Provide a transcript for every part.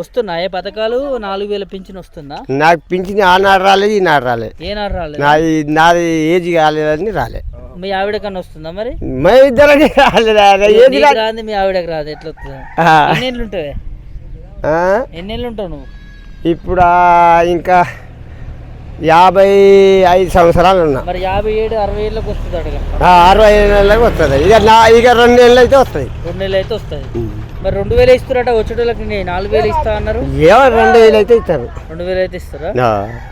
వస్తున్నాయి పథకాలు? నాలుగు వేల పింఛన్ వస్తుందా? నాకు పింఛన్ ఆనాడు రాలేదు ఈనాడు రాలే ఏనాడు రాలేదు? నాది నాది ఏజ్ కాలేదని రాలే. మీ ఆవిడ కన్నా వస్తుందా మరి? మేము ఇద్దరికి రాలేదు ఆయన ఏజ్ నీకు రాదు మీ ఆవిడకి రాదు ఎట్లా వస్తుంది ఎన్నేళ్ళు ఉంటావే? ఎన్నేళ్ళు ఉంటావు నువ్వు? ఇప్పుడు ఇంకా యాభై ఐదు సంవత్సరాలు ఉన్నా. మరి యాభై ఏడు అరవై ఏళ్ళకి వస్తుంది అరవై ఏళ్ళకి వస్తుంది. ఇక నా ఇక రెండు ఏళ్ళు అయితే వస్తుంది. రెండు నెలలు అయితే వస్తుంది. మరి రెండు వేలు ఇస్తారట వచ్చేటోళ్ళకి నాలుగు వేలు ఇస్తా అన్నారు. ఏమో రెండు వేలు అయితే ఇస్తారు. రెండు వేలు అయితే ఇస్తారా?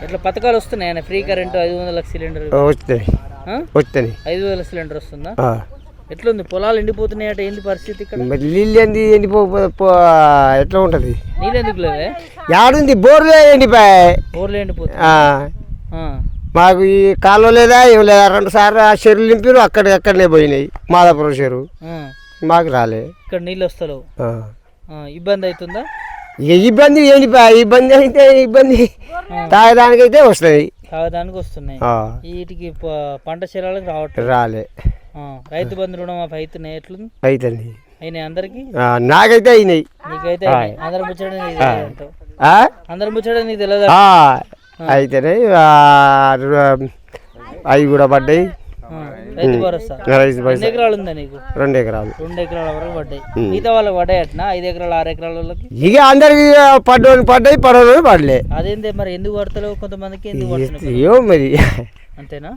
ఇట్లా పథకాలు వస్తున్నాయి ఆయన? ఫ్రీ కరెంట్ ఐదు వందల సిలిండర్. వస్తాయి ఆ? వస్తాయి ఐదు వేల సిలిండర్ వస్తుందా. ఎట్లుంది? పొలాలు ఎండిపోతున్నాయట ఏంది పరిస్థితి ఇక్కడ? మరి నీళ్ళు ఏంది ఎండిపో ఎట్లా ఉంటుంది? నీళ్ళు ఎందుకు లేవే? యాడుంది బోర్లే ఎండిపోయాయి. ఎండిపోతుంది ఆ, ఆ. మాకు ఈ కాలువ లేదా ఏం లేదా రెండు సార్లు ఆ చెరువులు నింపారు అక్కడి అక్కడనే పోయినాయి. మాదాపురం చెరువు. మాకు రాలే. ఇక్కడ నీళ్ళు వస్తలేవు. ఆ. ఆ, ఇబ్బంది అవుతుందా? ఇక ఇబ్బంది ఎండిపోయాయి ఇబ్బంది అయితే ఇబ్బంది. తాగడానికైతే వస్తుంది. తాగడానికి వస్తున్నాయి. ఆ, వీటికి ప- పంట చీరాలకు రావట్లేదు. రాలే. రైతు బంధు రుణం మాకు అవుతున్నాయి ఎట్లుంది? అవుతుంది అయినాయి అందరికి? నాకైతే అయినాయి. నీకైతే. అందరి. ఆ? అందరి ముచ్చట నీకు తెలియదు? అయితేనే రు- అవి కూడా పడ్డాయి. రైతు భరోసా? పైసలు ఎకరాలు ఉందా నీకు? రెండు ఎకరాలు. రెండు ఎకరాల వరకు పడ్డాయి. మిగతా వాళ్ళకి పడ్డాయి అట్నా? ఐదు ఎకరాలు ఆరు ఎకరాల వాళ్ళకి? ఇక అందరికి పడ్డోని పడ్డాయి పడవని పడలే. అదేందే మరి? ఎందుకు పడతలేవు? కొంతమందికి ఎందుకు ఏమో మరి. అంతేనా.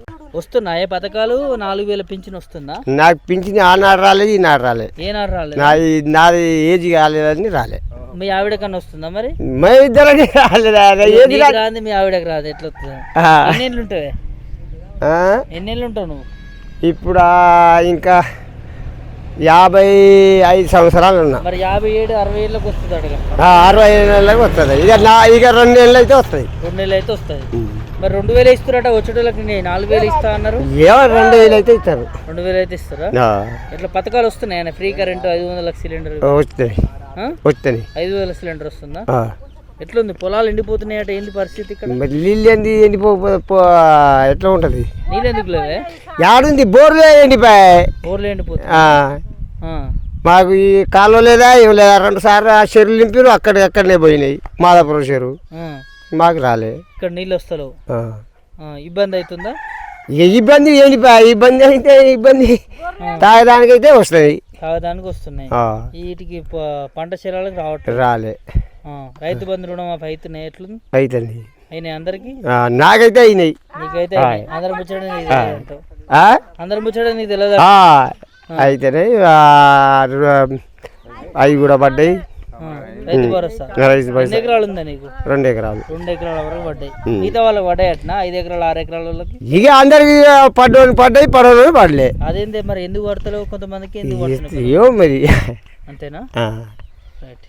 రైట్ వస్తున్నాయి పథకాలు? నాలుగు వేల పింఛన్ వస్తుందా? నాకు పింఛన్ ఆనాడు రాలేదు ఈనాడు రాలే. ఏనాడు రాలేదు నాది నాది ఏజ్ కాలేదని రాలే. మీ ఆవిడ కన్నా వస్తుందా మరి? మేము ఇద్దరికి రాలేదు నీకు రాదు మీ ఆవిడకి రాదు. ఎట్లా వస్తుంది. ఎన్నేళ్ళు ఉంటావే? ఆ? ఎన్నేళ్ళు ఉంటావు నువ్వు? ఇప్పుడు ఆ ఇంకా యాభై ఐదు సంవత్సరాలు ఉన్నా. మరి యాభై ఏడు అరవై ఏళ్ళకి వస్తుంది అడగ ఆ, అరవై ఏళ్ళకి వస్తుంది. ఇక నా ఇక రెండు ఏళ్ళు అయితే వస్తుంది. రెండు నెలలు అయితే వస్తుంది మరి రెండు వేలు ఇస్తారట వచ్చేటోళ్ళకి నాలుగు వేలు ఇస్తా అన్నారు. రెండు వేలు అయితే ఇస్తారు. రెండు వేలు అయితే ఇస్తారా? ఇట్లా పథకాలు వస్తున్నాయి ఫ్రీ కరెంట్ ఐదు వందల సిలిండర్. వస్తాయి ఐదు వేల సిలిండర్ వస్తుందా. ఎట్లుంది? పొలాలు ఎండిపోతున్నాయట ఏంది పరిస్థితి ఇక్కడ? నీళ్ళు ఏంది ఎండిపో ఎట్లా ఉంటుంది? నీళ్ళు ఎందుకు లేవే? యాడుంది బోర్లే ఎండిపోయాయి. ఆ, ఆ. మాకు ఈ కాలువ లేదా ఏం లేదా రెండు సార్లు ఆ చెరువులు నింపారు అక్కడి అక్కడనే పోయినాయి. మాదాపురం చెరువు. మాకు రాలే. ఇక్కడ నీళ్ళు వస్తలేవు. ఆ. ఇబ్బంది అవుతుందా? ఇక ఇబ్బంది ఎండిపోయాయి ఇబ్బంది అయితే ఇబ్బంది. తాగడానికైతే వస్తుంది. తాగడానికి వస్తున్నాయి. ఆ, వీటికి ప- పంట చీరాలకు రావట్లేదు. రాలే. ఆ, రైతు బంధు రుణం అవుతున్నాయి. ఎట్లుంది? అవుతుంది అయినాయి అందరికి? ఆ, నాకైతే అయినాయి. నీకైతే అయినాయి. అందరి ముచ్చట నీకు తెలియదు అంటావు. ఆ? అందరి ముచ్చట నీకు తెలియదు ఆ, అయితేనే ఆ, రు- అవి కూడా పడ్డాయి. రైతు భరోసా. రైతు ఎన్ని ఎకరాలు ఉందా నీకు? రెండు ఎకరాలు. రెండు ఎకరాల వరకు పడ్డాయి? మిగతా వాళ్ళకి పడ్డాయి అట్నా? ఐదు ఎకరాలు ఆరు ఎకరాల వాళ్ళకి? ఇక అందరికి పడ్డోని పడ్డాయి పడవని పడలే. అదేందే మరి ఎందుకు పడతలేవు? కొంతమందికి ఎందుకు పడుతున్నాయి ఏమో మరి. అంతేనా? ఆ. రైట్